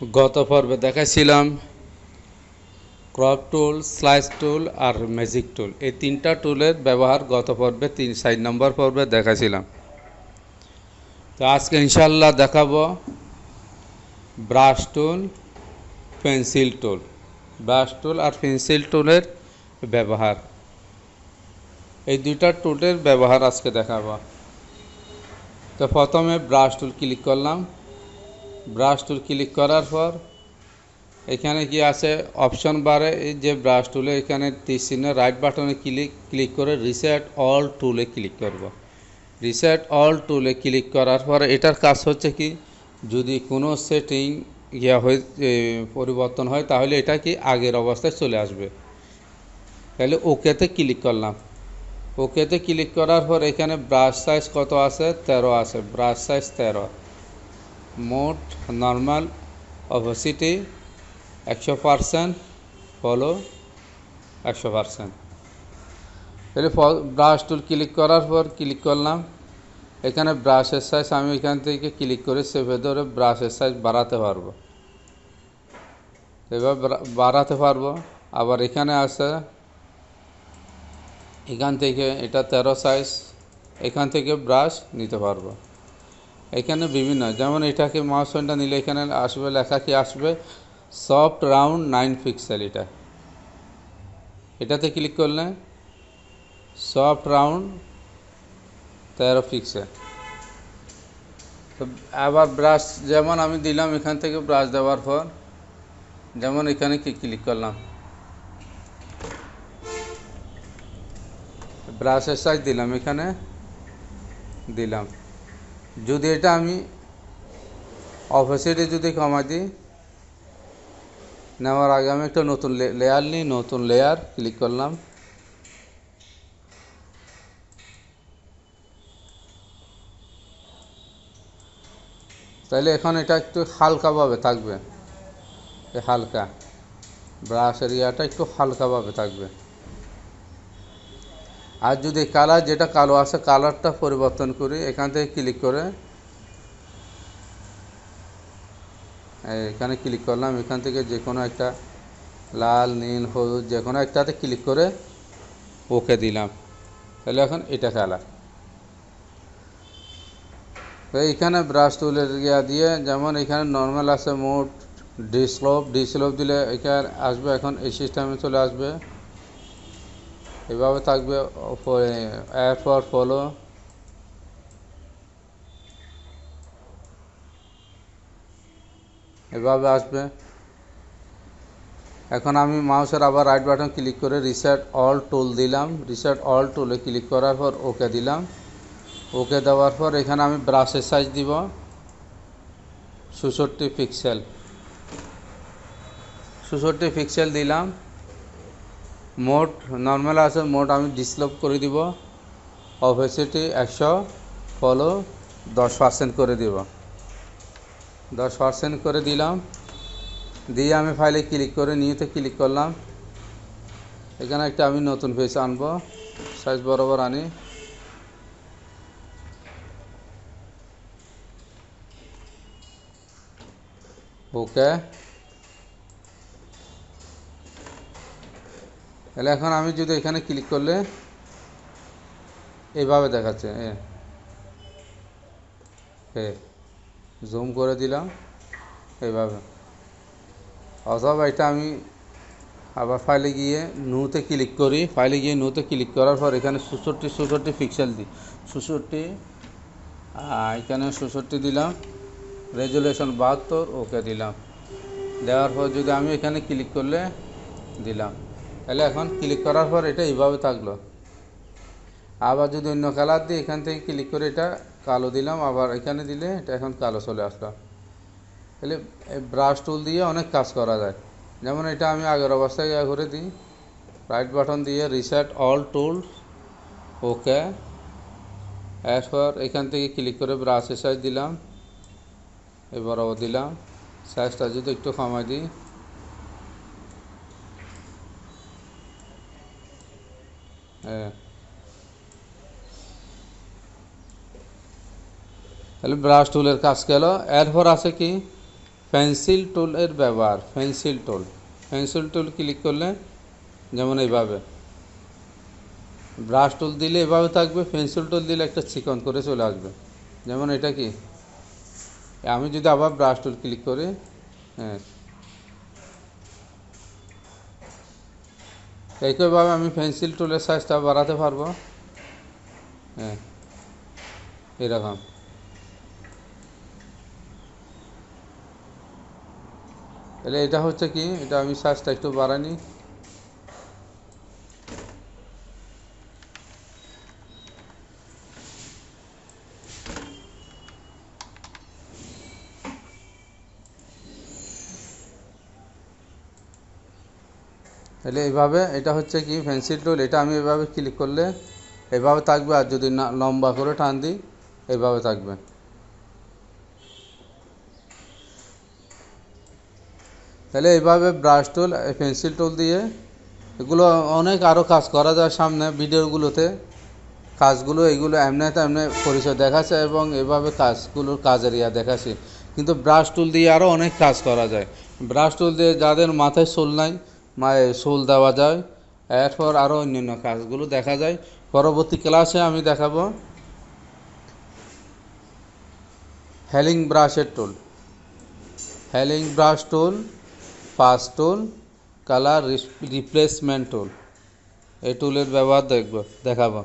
গত পর্বে দেখাইছিলাম ক্রপ টুল স্লাইস টুল আর ম্যাজিক টুল এই তিনটা টুলের ব্যবহার গত পর্বে তিন সাইড নম্বর পর্বে দেখাইছিলাম। তো আজকে ইনশাল্লাহ দেখাবো brush tool pencil tool brush tool আর পেন্সিল টুলের ব্যবহার। এই দুইটা টুলের ব্যবহার আজকে দেখাবো। তো প্রথমে ব্রাশ টুল ক্লিক করলাম। ব্রাশ টুল ক্লিক করার পর, এখানে কি আছে? অপশন বারে এই যে ব্রাশ টুলে এখানে চিহ্ন রাইট বাটনে ক্লিক ক্লিক করে রিসেট অল টুলে ক্লিক করব। রিসেট অল টুলে ক্লিক করার পর এটার কাজ হচ্ছে কি? যদি কোনো সেটিং ইয়া হয়ে পরিবর্তন হয়, তাহলে এটা কি আগের অবস্থায় চলে আসবে। তাহলে ওকেতে ক্লিক করলাম। ওকেতে ক্লিক করার পর এখানে ব্রাশ সাইজ কত আছে? তেরো আছে। ব্রাশ সাইজ তেরো। মোট নর্মাল অপোসিটি একশো পারসেন্ট ফলো একশো পারসেন্ট তাহলে ব্রাশ টুল ক্লিক করার পর ক্লিক করলাম। এখানে ব্রাশের সাইজ আমি এখান থেকে ক্লিক করে সেভে ধরে ব্রাশের সাইজ বাড়াতে পারব। এবার বাড়াতে পারব। আবার এখানে আছে, এখান থেকে এটা তেরো সাইজ এখান থেকে ব্রাশ নিতে পারব। এখানে বিভিন্ন, যেমন এটাকে মাউস পয়েন্টটা নিলে এখানে আসবে, লেখা কি আসবে? সফট রাউন্ড নাইন পিক্সেল এটা। এটাতে ক্লিক করলে সফট রাউন্ড তেরো পিক্সেল তো আবার ব্রাশ যেমন আমি দিলাম এখান থেকে ব্রাশ দেওয়ার পর, যেমন এখানে কি ক্লিক করলাম? ব্রাশের সাইজ দিলাম এখানে, দিলাম। যদি এটা আমি অপোসিটে যদি কমাই দিই, নেওয়ার আগে আমি একটা নতুন লেয়ার নিই, নতুন লেয়ার ক্লিক করলাম। তাহলে এখন এটা একটু হালকাভাবে থাকবে। হালকা। ব্রাশ এরিয়াটা একটু হালকাভাবে থাকবে। আর যদি কালার যেটা কালো আছে, কালারটা পরিবর্তন করি এখান থেকে ক্লিক করে। এখানে ক্লিক করলাম, এখান থেকে যে কোনো একটা লাল, নীল, হলুদ যে কোনো একটাতে ক্লিক করে ওকে দিলাম। তাহলে এখন এটা কালার তো এইখানে ব্রাশ ইয়া দিয়ে যেমন এখানে নর্মাল আছে মোট ডিসলোপ ডিসলোপ দিলে এখানে আসবে, এখন এই সিস্টেমে চলে আসবে। এভাবে থাকবে এরপর ফলো এভাবে আসবে। এখন আমি মাউসের আবার রাইট বাটন ক্লিক করে রিসেট অল টুল দিলাম। রিসেট অল টুলে ক্লিক করার পর ওকে দিলাম। ওকে দেওয়ার পর এখানে আমি ব্রাশের সাইজ দিব। চৌষট্টি পিক্সেল চৌষট্টি পিক্সেল দিলাম। মোট নর্মাল আছে, মোট আমি ডিসলপ করে দিব। অপেসিটি একশো ফলো দশ পার্সেন্ট করে দিব। দশ পার্সেন্ট করে দিলাম। দিয়ে আমি ফাইলে ক্লিক করে, নিয়েতে ক্লিক করলাম। এখানে একটা আমি নতুন পেজ আনব। সাইজ বরাবর আনি। ওকে তাহলে এখন আমি যদি এখানে ক্লিক করলে এইভাবে দেখাচ্ছে, এ। জুম করে দিলাম, এইভাবে। অথবা এটা আমি আবার ফাইলে গিয়ে নুতে ক্লিক করি। ফাইলে গিয়ে নুতে ক্লিক করার পর এখানে সুষট্টি সুষট্টি পিক্সেল দিই। সুষট্টি এখানে সুষট্টি দিলাম। রেজুলেশন বাহাত্তর ওকে দিলাম। দেওয়ার পর যদি আমি এখানে ক্লিক করলে দিলাম। তাহলে এখন ক্লিক করার পর এটা এইভাবে থাকল। আবার যদি অন্য কালার দিই এখান থেকে ক্লিক করে এটা কালো দিলাম, আবার এখানে দিলে এটা এখন কালো চলে আসলো। তাহলে ব্রাশ টুল দিয়ে অনেক কাজ করা যায়। যেমন এটা আমি আগের অবস্থায় ইয়া করে দিই। রাইট বাটন দিয়ে রিসেট অল টুল ওকে এরপর এখান থেকে ক্লিক করে ব্রাশের সাইজ দিলাম এবারও দিলাম। সাইজটা যদি একটু কমাই দিই তাহলে ব্রাশ টুলের কাজ গেল। এরপর আছে কি? পেন্সিল টুলের ব্যবহার pencil tool pencil tool click করলে যেমন এইভাবে। ব্রাশ টুল দিলে এভাবে থাকবে পেন্সিল টুল দিলে একটা চিকন করে চলে আসবে। যেমন এটা কি? আমি যদি আবার ব্রাশ টুল ক্লিক করি হ্যাঁ। একইভাবে আমি পেন্সিল টুলের সাইজটা বাড়াতে পারব। হ্যাঁ এরকম। তাহলে এটা হচ্ছে কি? এটা আমি সাইজটা একটু বাড়ানি তাহলে এইভাবে, এটা হচ্ছে কি পেন্সিল টুল এটা আমি এভাবে ক্লিক করলে এভাবে থাকবে। আর যদি না, লম্বা করে টান দিই এভাবে থাকবে। তাহলে এইভাবে ব্রাশ টুল পেন্সিল টুল দিয়ে এগুলো অনেক আরও কাজ করা যায় সামনে ভিডিওগুলোতে। কাজগুলো এগুলো এমনি তেমনি পরিচয় দেখাচ্ছে এবং এভাবে কাজগুলোর কাজের ইয়া দেখাচ্ছে। কিন্তু ব্রাশ টুল দিয়ে আরও অনেক কাজ করা যায়। ব্রাশ টুল দিয়ে যাদের মাথায় সোল নাই সোল দেওয়া যায়। এরপর আরও অন্যান্য কাজগুলো দেখা যায়। পরবর্তী ক্লাসে আমি দেখাবো হেলিং ব্রাশের টুল। Healing brush tool, patch tool, colour replacement tool. এই টুলের ব্যবহার দেখব দেখাবো।